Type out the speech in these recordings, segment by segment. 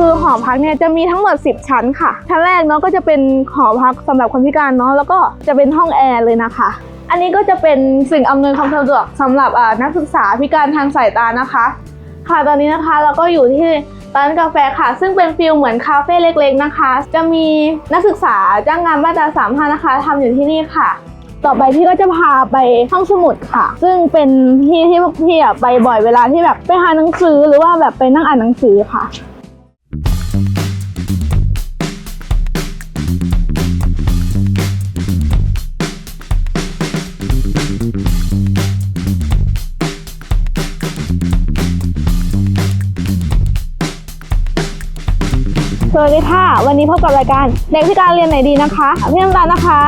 คือหอพักเนี่ยจะมีทั้งหมด 10 ชั้นค่ะ ชั้นแรกเนาะก็จะเป็นหอพักสำหรับคนพิการเนาะแล้วก็จะเป็นห้องแอร์เลยนะคะ อันนี้ก็จะเป็นสิ่งอำนวยความสะดวกสำหรับนักศึกษาพิการทางสายตานะคะ ค่ะตอนนี้นะคะเราก็อยู่ที่ร้านกาแฟค่ะ ซึ่งเป็นฟิลเหมือนคาเฟ่เล็กๆนะคะ จะมีนักศึกษาจ้างงานมาตราสามห้านะคะทำอยู่ที่นี่ค่ะ ต่อไปพี่ก็จะพาไปห้องสมุดค่ะ ซึ่งเป็นที่ที่พวกพี่ไปบ่อยเวลาที่แบบไปหาหนังสือหรือว่าแบบไปนั่งอ่านหนังสือค่ะ วันนี้พบกับรายการเด็กพิการเรียนไหนดีนะคะพี่น้ำตาลนะคะ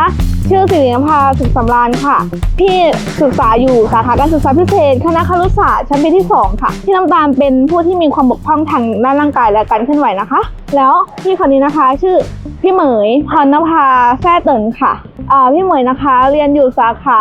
ชื่อสิรินภาสุขสำราญค่ะ พี่ศึกษาอยู่สาขาการศึกษาพิเศษ คณะครุศาสตร์ชั้นปีที่ 2 ค่ะ พี่น้ำตาลเป็นผู้ที่มีความบกพร่องทางด้านร่างกายและการเคลื่อนไหวนะคะ แล้วพี่คนนี้นะคะชื่อพี่เหมยพรณภาแซ่เตินค่ะ พี่เหมยนะคะ เรียนอยู่สาขา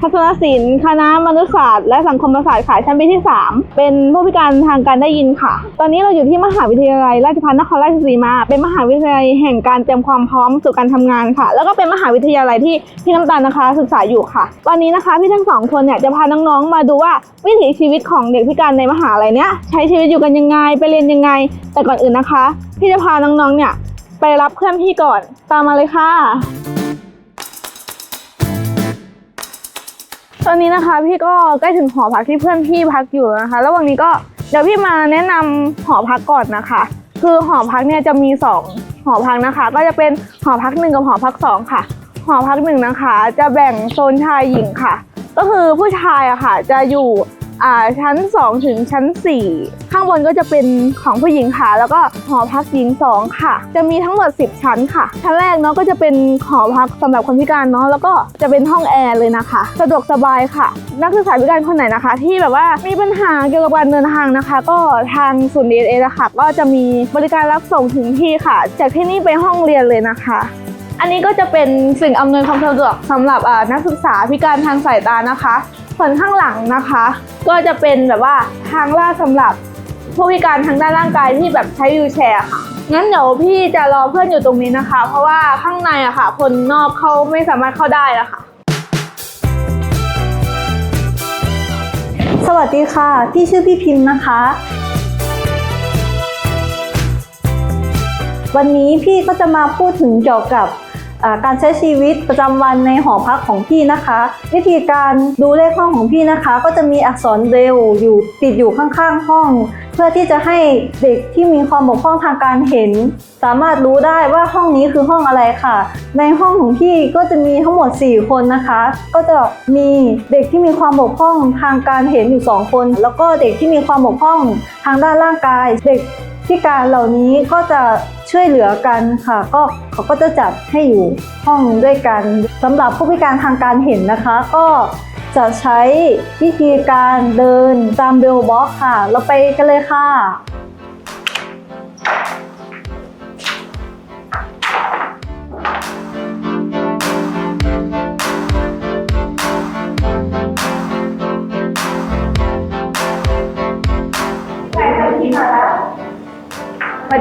ทัศนศิลป์คณะมนุษยศาสตร์และสังคมศาสตร์ค่ะชั้นปีที่ 3 เป็นผู้พิการทางการได้ยินค่ะ ตอนนี้เราอยู่ที่มหาวิทยาลัยราชภัฏนครราชสีมา เป็นมหาวิทยาลัยแห่งการเตรียมความพร้อมสู่การทำงานค่ะ แล้วก็เป็นมหาวิทยาลัยที่พี่น้ำตาลนะคะ ศึกษาอยู่ค่ะวันนี้นะคะพี่ทั้งสองคนเนี่ยจะพาน้องๆมาดูว่าวิถีชีวิตของเด็กพิการในมหาลัยเนี้ยใช้ชีวิตอยู่กันยังไงไปเรียนยังไง แต่ก่อนอื่นนะคะ พี่จะพาน้องๆเนี่ยไปรับเพื่อนพี่ก่อนตามมาเลยค่ะ ตอนนี้นะคะ พี่ก็ใกล้ถึงหอพักที่เพื่อนพี่พักอยู่นะคะ แล้ววันนี้ก็เดี๋ยวพี่มาแนะนำหอพักก่อนนะคะ คือหอพักเนี่ยจะมีสองหอพักนะคะ ก็จะเป็นหอพักหนึ่งกับหอพักสองค่ะ หอพักหนึ่งนะคะ จะแบ่งโซนชายหญิงค่ะ ก็คือผู้ชายอะค่ะ จะอยู่ ชั้น 2 ถึงชั้น 4 ข้างบนก็จะเป็นของผู้หญิงค่ะ แล้วก็หอพักหญิง 2 ค่ะ จะมีทั้งหมด 10 ชั้นค่ะ ชั้นแรกเนาะก็จะเป็นหอพักสำหรับคนพิการเนาะแล้วก็จะเป็นห้องแอร์เลยนะคะ สะดวกสบายค่ะ นักศึกษาพิการคนไหนนะคะ ที่แบบว่ามีปัญหาเกี่ยวกับการเดินทางนะคะ ก็ทางศูนย์ DNA นะคะก็จะมีบริการรับส่งถึงที่ค่ะ จากที่นี่ไปห้องเรียนเลยนะคะอันนี้ก็จะเป็นสิ่งอำนวยความสะดวกสำหรับนักศึกษาพิการทางสายตานะคะ ส่วนข้างหลังนะคะ ก็จะเป็นแบบว่าทางลาดสำหรับผู้พิการทางด้านร่างกายที่แบบใช้วีลแชร์ค่ะ งั้นเดี๋ยวพี่จะรอเพื่อนอยู่ตรงนี้นะคะ เพราะว่าข้างในอะค่ะ คนนอกเขาไม่สามารถเข้าได้อะค่ะ สวัสดีค่ะ พี่ชื่อพี่พิมพ์นะคะ วันนี้พี่ก็จะมาพูดถึงเกี่ยวกับ การใช้ชีวิตประจำวันในหอพักของพี่นะคะ วิธีการดูเลขห้องของพี่นะคะ ก็จะมีอักษรเบรลอยู่ติดอยู่ข้างๆห้อง เพื่อที่จะให้เด็กที่มีความบกพร่องทางการเห็น สามารถรู้ได้ว่าห้องนี้คือห้องอะไรค่ะ ในห้องของพี่ก็จะมีทั้งหมด 4 คนนะคะ ก็จะมีเด็กที่มีความบกพร่องทางการเห็นอยู่ 2 คน แล้วก็เด็กที่มีความบกพร่องทางด้านร่างกาย เด็ก พิการเหล่านี้ก็จะช่วยเหลือกันค่ะ ก็เขาก็จะจัดให้อยู่ห้องด้วยกันสำหรับผู้พิการทางการเห็นนะคะ ก็จะใช้วิธีการเดินตามเบลบ็อกค่ะ เราไปกันเลยค่ะ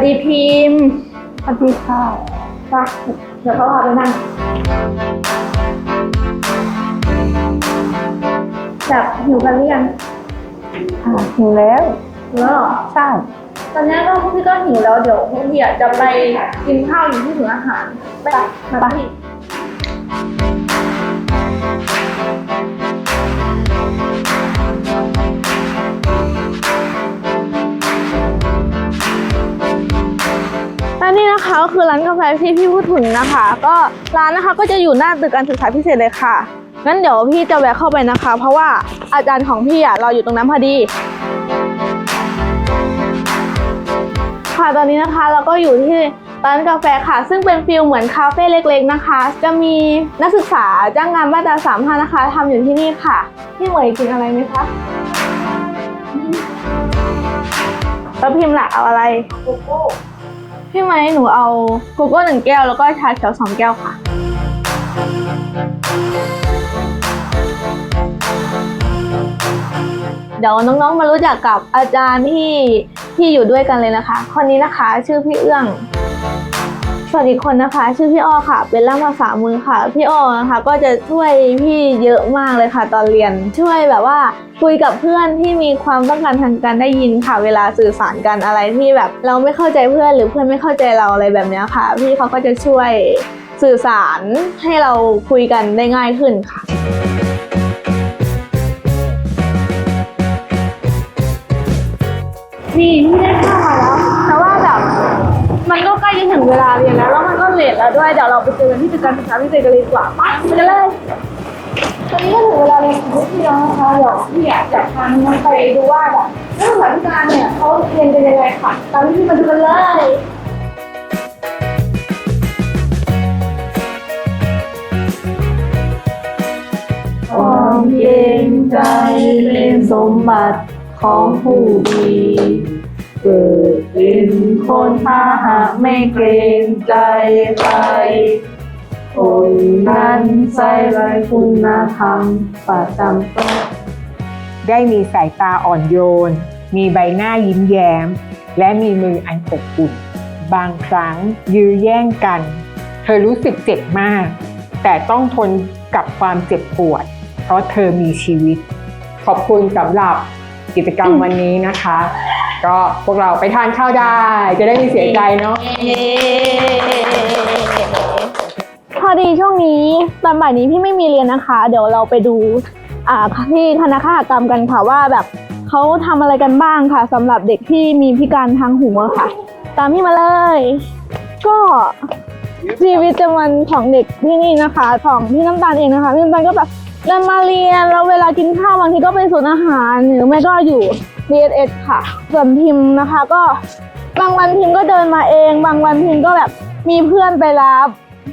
สวัสดีพิมพ์สวัสดีค่ะไปเดี๋ยวเขาพาไปนั่งแบบหิวกันหรือยังค่ะถึงแล้วแล้วเหรอใช่ตอนนี้ก็พวกพี่ก็หิวแล้วเดี๋ยวพวกพี่อะจะไปกินข้าวอยู่ที่ศูนย์อาหารไปมาพี่ ก็คือร้านกาแฟที่พี่พูดถึงนะคะ ก็ร้านนะคะก็จะอยู่หน้าตึกการศึกษาพิเศษเลยค่ะงั้นเดี๋ยวพี่จะแวะเข้าไปนะคะ เพราะว่าอาจารย์ของพี่อะเราอยู่ตรงนั้นพอดี ค่ะตอนนี้นะคะเราก็อยู่ที่ร้านกาแฟค่ะ ซึ่งเป็นฟิลเหมือนคาเฟ่เล็กๆนะคะ จะมีนักศึกษาจ้างงานมาตราสามห้านะคะทำอยู่ที่นี่ค่ะ พี่เหมยกินอะไรไหมคะแล้วพิมพ์ล่ะเอาอะไรโกโก้ พี่ไหมหนูเอาโกโก้หนึ่งแก้วแล้วก็ชาเขียวสองแก้วค่ะ เดี๋ยวน้องๆมารู้จักกับอาจารย์ที่ที่อยู่ด้วยกันเลยนะคะ คนนี้นะคะชื่อพี่เอื้อง ส่วนอีกคนนะคะ ชื่อพี่อ้อค่ะ เป็นล่ามภาษามือค่ะ พี่อ้อนะคะก็จะช่วยพี่เยอะมากเลยค่ะ ตอนเรียนช่วยแบบว่าคุยกับเพื่อนที่มีความต้องการทางการได้ยินค่ะ เวลาสื่อสารกันอะไรที่แบบ เราไม่เข้าใจเพื่อนหรือเพื่อนไม่เข้าใจเราอะไรแบบนี้ค่ะ พี่เขาก็จะช่วยสื่อสารให้เราคุยกันได้ง่ายขึ้นค่ะนี่ไม่ได้เข้ามาแล้ว มันก็ใกล้จะถึงเวลาเรียนแล้วแล้วมันก็เลทแล้วด้วยเดี๋ยวเราไปเจอกันที่ตึกการศึกษาพิเศษกันเลยดีกว่าไปกันเลยตอนนี้ก็ถึงเวลาเรียนของพี่แล้วนะคะเดี๋ยวพี่อยากจะพาน้องไปดูว่าแบบนักศึกษาธิการเนี่ยเขาเรียนกันยังไงค่ะตามที่พี่มาดูกันเลยความเย็นใจเป็นสมบัติของผู้ดี เกิดเป็นคนถ้าหากไม่เกรงใจใคร คนนั้นใส่ไรคุณธรรมประจำตัวได้มีสายตาอ่อนโยน มีใบหน้ายิ้มแย้ม และมีมืออันอบอุ่น บางครั้งยื้อแย่งกัน เธอรู้สึกเจ็บมาก แต่ต้องทนกับความเจ็บปวด เพราะเธอมีชีวิต ขอบคุณสำหรับกิจกรรมวันนี้นะคะ ก็พวกเราไปทานข้าวได้ จะได้ไม่เสียใจเนาะ พอดีช่วงนี้ตอนบ่ายนี้พี่ไม่มีเรียนนะคะ เดี๋ยวเราไปดูอ่าที่คณะฆาตกรรมกันค่ะว่าแบบเขาทำอะไรกันบ้างค่ะสำหรับเด็กที่มีพิการทางหูอะค่ะ ตามพี่มาเลย ก็ชีวิตประจำวันของเด็กที่นี่นะคะ ของพี่น้ำตาลเองนะคะพี่น้ำตาลก็แบบเดินมาเรียนแล้วเวลากินข้าวบางทีก็ไปศูนย์อาหารหรือไม่ก็อยู่ DSS ค่ะ ส่วนพิมพ์นะคะก็บางวันพิมพ์ก็เดินมาเอง บางวันพิมพ์ก็แบบมีเพื่อนไปรับ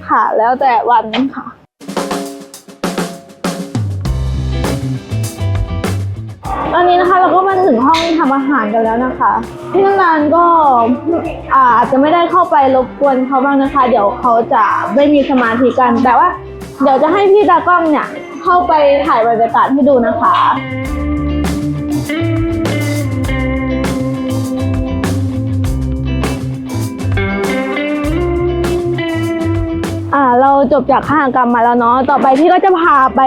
ค่ะ แล้วแต่วันค่ะตอนนี้นะคะเราก็มาถึงห้องทำอาหารกันแล้วนะคะพี่น้ำตาลก็อาอาจจะไม่ได้เข้าไปรบกวนเขาบ้างนะคะ เดี๋ยวเขาจะไม่มีสมาธิกัน แต่ว่า เดี๋ยวจะให้พี่ตากล้องเนี่ยเข้าไปถ่ายบรรยากาศให้ดูนะคะ อ่าเราจบจากข้ากรรมมาแล้วเนาะต่อไปพี่ก็จะพาไป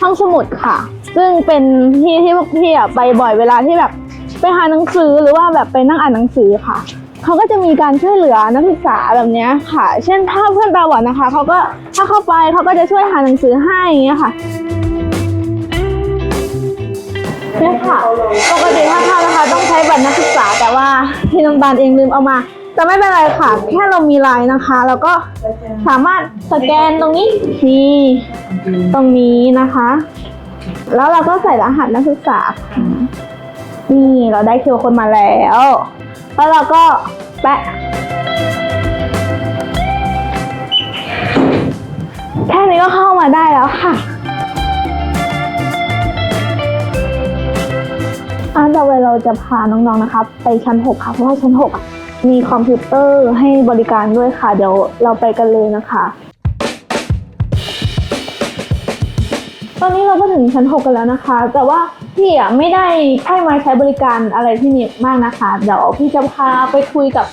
ห้องสมุดค่ะ ซึ่งเป็นที่ที่พวกพี่อะไปบ่อยเวลาที่แบบไปหาหนังสือหรือว่าแบบไปนั่งอ่านหนังสือค่ะเขาก็จะมีการช่วยเหลือนักศึกษาแบบเนี้ยค่ะ เช่นถ้าเพื่อนตาบอดนะคะเขาก็ถ้าเข้าไปเขาก็จะช่วยหาหนังสือให้อย่างเงี้ยค่ะเนี่ยค่ะปกติถ้าเข้านะคะต้องใช้บัตรนักศึกษาแต่ว่าพี่น้ำตาลเองลืมเอามา แต่ไม่เป็นไรค่ะ แค่เรามีไลน์นะคะ แล้วก็สามารถสแกนตรงนี้นี่ตรงนี้นะคะ แล้วเราก็ใส่รหัสนักศึกษา นี่เราได้คิวคนมาแล้ว แล้วเราก็แปะแค่นี้ก็เข้ามาได้แล้วค่ะอ่าต่อไปเราจะพาน้องๆ นะคะ ไปชั้น 6 ค่ะ เพราะว่าชั้น 6 อะ มีคอมพิวเตอร์ให้บริการด้วยค่ะ เดี๋ยวเราไปกันเลยนะคะ ตอนนี้เราก็ถึงชั้น 6 กันแล้วนะคะ แต่ว่าพี่อะไม่ได้ค่อยมาใช้บริการอะไรที่นี่มากนะคะ เดี๋ยวพี่จะพาไปคุยกับ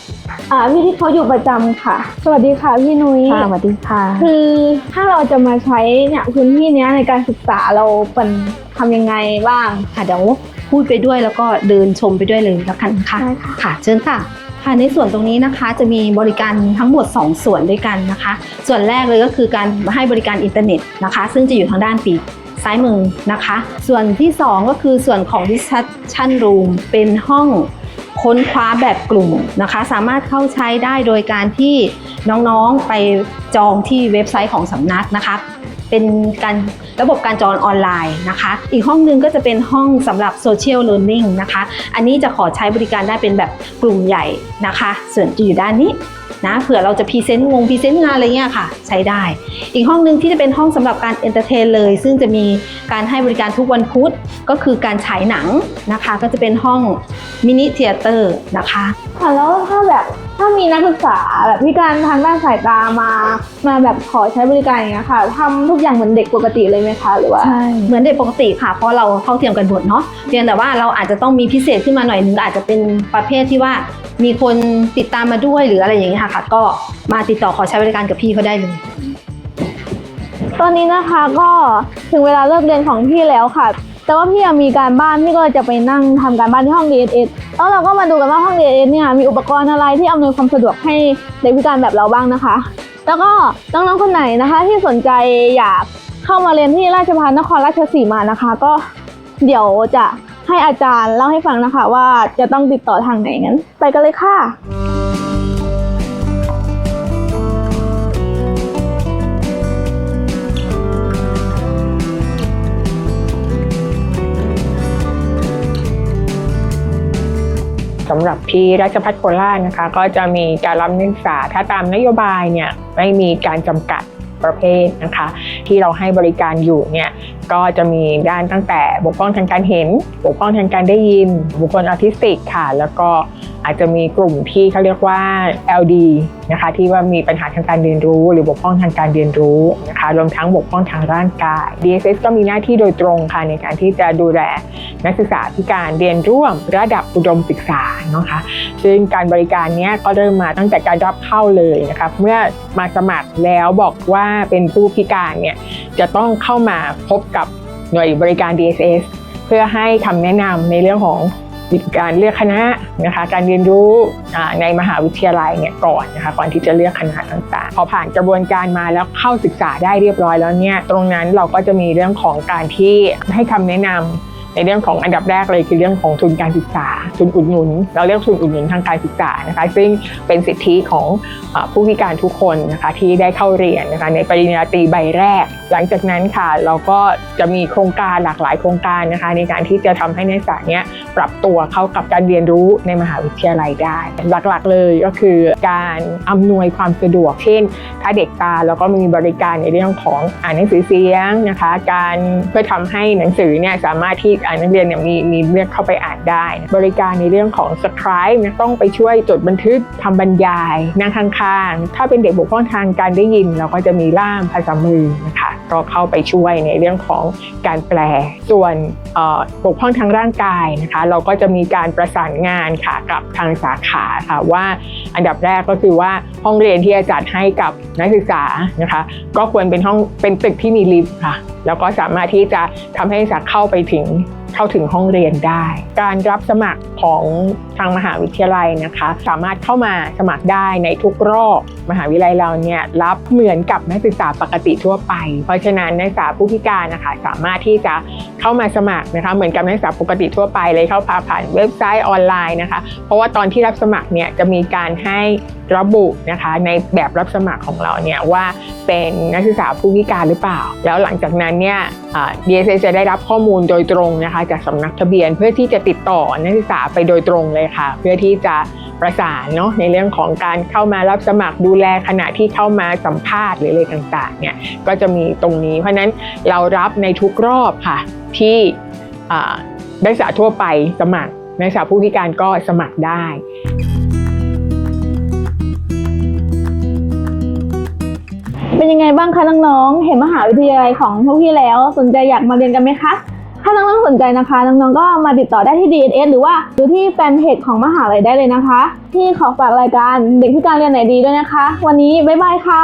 อ่าพี่ที่เขาอยู่ประจำค่ะ สวัสดีค่ะพี่นุ้ย ค่ะสวัสดีค่ะ คือถ้าเราจะมาใช้เนี่ยพื้นที่เนี้ยในการศึกษาเราเป็นทำยังไงบ้าง ค่ะเดี๋ยวพูดไปด้วยแล้วก็เดินชมไปด้วยเลยแล้วกันค่ะได้ค่ะ ค่ะเชิญค่ะ ค่ะในส่วนตรงนี้นะคะจะมีบริการทั้งหมด 2 ส่วนด้วยกันนะคะ ส่วนแรกเลยก็คือการให้บริการอินเทอร์เน็ตนะคะ ซึ่งจะอยู่ทางด้านปีกซ้ายมือนะคะ ส่วนที่ 2 ก็คือส่วนของ discussion room เป็นห้องค้นคว้าแบบกลุ่มนะคะ สามารถเข้าใช้ได้โดยการที่น้องๆไปจองที่เว็บไซต์ของสำนักนะคะ เป็นการระบบการจองออนไลน์นะคะ อีกห้องหนึงก็จะเป็นห้องสำหรับ Social Learning นะคะ อันนี้จะขอใช้บริการได้เป็นแบบกลุ่มใหญ่นะคะ ส่วนจะอยู่ด้านนี้นะเผื่อเราจะพรีเซนต์งงพรีเซนต์งานอะไรเงี้ยค่ะ ใช้ได้ อีกห้องหนึ่งที่จะเป็นห้องสำหรับการเอนเตอร์เทนเลย ซึ่งจะมีการให้บริการทุกวันพุธก็คือการฉายหนังนะคะ ก็จะเป็นห้องมินิเทเตอร์นะคะแล้วถ้าแบบ ถ้ามีนักศึกษาแบบพิการทางด้านสายตามา มาแบบขอใช้บริการอย่างเงี้ยค่ะทำทุกอย่างเหมือนเด็กปกติเลยไหมคะหรือว่า ใช่ เหมือนเด็กปกติค่ะ เพราะเราเข้าเทียมกันหมดเนาะเพียงแต่ว่าเราอาจจะต้องมีพิเศษขึ้นมาหน่อยนึงอาจจะเป็นประเภทที่ว่ามีคนติดตามมาด้วยหรืออะไรอย่างเงี้ยค่ะ ก็มาติดต่อขอใช้บริการกับพี่เขาได้เลย ตอนนี้นะคะก็ถึงเวลาเลิกเรียนของพี่แล้วค่ะ แต่ว่าพี่มีการบ้านพี่ก็จะไปนั่งทำการบ้านที่ห้อง DSS แล้วเราก็มาดูกันว่าห้อง DSS เนี่ยมีอุปกรณ์อะไรที่อำนวยความสะดวกให้เด็กพิการแบบเราบ้างนะคะ แล้วก็น้องๆคนไหนนะคะ ที่สนใจอยากเข้ามาเรียนที่ราชภัฏนครราชสีมานะคะ ก็เดี๋ยวจะให้อาจารย์เล่าให้ฟังนะคะ ว่าจะต้องติดต่อทางไหนงั้น ไปกันเลยค่ะ สำหรับที่ราชพัฒโคราชนะคะ ก็จะมีการรับนักศึกษาถ้าตามนโยบายเนี่ยไม่มีการจำกัดประเภทนะคะ ที่เราให้บริการอยู่เนี่ยก็จะมีด้านตั้งแต่บกพร่องทางการเห็น บกพร่องทางการได้ยิน บุคคลออทิสติกค่ะ แล้วก็ อาจจะมีกลุ่มที่เขาเรียกว่า LD นะคะที่ว่ามีปัญหาทางการเรียนรู้ หรือบกพร่องทางการเรียนรู้นะคะรวมทั้งบกพร่องทางร่างกาย DSS ก็มีหน้าที่โดยตรงค่ะในการที่จะดูแลนักศึกษาพิการเรียนร่วมระดับอุดมศึกษาเนาะคะซึ่งการบริการเนี้ยก็เริ่มมาตั้งแต่การรับเข้าเลยนะคะเมื่อมาสมัครแล้วบอกว่าเป็นผู้พิการเนี่ยจะต้องเข้ามาพบกับหน่วยบริการ DSS เพื่อให้คำแนะนำในเรื่องของ การเลือกคณะนะคะการเรียนรู้ในมหาวิทยาลัยเนี่ยก่อนนะคะก่อนที่จะเลือกคณะต่างๆ พอผ่านกระบวนการมาแล้วเข้าศึกษาได้เรียบร้อยแล้วเนี่ยตรงนั้นเราก็จะมีเรื่องของการที่ให้คำแนะนำ ในเรื่องของอันดับแรกเลยคือเรื่องของทุนการศึกษา ทุนอุดหนุน เราเรียกทุนอุดหนุนทางการศึกษานะคะ ซึ่งเป็นสิทธิของเออผู้พิการทุกคนนะคะที่ได้เข้าเรียนนะคะในปริญญาตรีใบแรก หลังจากนั้นค่ะเราก็จะมีโครงการหลากหลายโครงการนะคะ ในการที่จะทำให้นักศึกษาเนี้ยปรับตัวเข้ากับการเรียนรู้ในมหาวิทยาลัยได้ หลักๆเลยก็คือการอำนวยความสะดวกเช่น ถ้าเด็กตาเราก็มีบริการในเรื่องของอ่านหนังสือเสียงนะคะ การเพื่อทำให้หนังสือเนี่ยสามารถที่อ่านนักเรียนเนี่ยมีมีเลือกเข้าไปอ่านได้ บริการในเรื่องของสคริปต์ต้องไปช่วยจดบันทึกทำบรรยายนั่งข้างๆถ้าเป็นเด็กบกพร่องทางการได้ยิน เราก็จะมีล่ามภาษามือนะคะก็เข้าไปช่วยในเรื่องของการแปล ส่วนบกพร่องทางร่างกายนะคะ เราก็จะมีการประสานงานค่ะกับทางสาขาค่ะว่าอันดับแรกก็คือว่าห้องเรียนที่จะจัดให้กับนักศึกษานะคะ ก็ควรเป็นห้องเป็นตึกที่มีลิฟต์ค่ะแล้วก็สามารถที่จะทำให้สักศึกษาเข้าไปถึง เข้าถึงห้องเรียนได้ การรับสมัครของทางมหาวิทยาลัยนะคะ สามารถเข้ามาสมัครได้ในทุกรอบมหาวิทยาลัยเราเนี่ยรับเหมือนกับนักศึกษาปกติทั่วไป เพราะฉะนั้นนักศึกษาผู้พิการนะคะสามารถที่จะเข้ามาสมัครนะคะเหมือนกับนักศึกษาปกติทั่วไปเลยเข้าผ่าผ่านเว็บไซต์ออนไลน์นะคะ เพราะว่าตอนที่รับสมัครเนี่ยจะมีการให้ระบุนะคะในแบบรับสมัครของเราเนี่ยว่าเป็นนักศึกษาผู้พิการหรือเปล่า แล้วหลังจากนั้นเนี่ยอ่า DSS จะได้รับข้อมูลโดยตรงนะคะจากสำนักทะเบียน เพื่อที่จะติดต่อนักศึกษาไปโดยตรงเลยค่ะ เพื่อที่จะประสานเนาะในเรื่องของการเข้ามารับสมัครดูแลขณะที่เข้ามาสัมภาษณ์หรืออะไรต่างๆเนี่ยก็จะมีตรงนี้ เพราะนั้นเรารับในทุกรอบค่ะ ที่นักศึกษาทั่วไปสมัครนักศึกษาผู้พิการก็สมัครได้เป็นยังไงบ้างคะน้องๆ เห็นมหาวิทยาลัยของพวกพี่แล้ว สนใจอยากมาเรียนกันไหมคะาน้องๆสนใจนะคะ น้องๆก็มาติดต่อได้ที่ DNS หรือว่าหรือที่แฟนเพจของมหาลัยได้เลยนะคะ ที่ขอฝากรายการเด็กที่การเรียนไหนดีด้วยนะคะ วันนี้บ๊ายบายค่ะ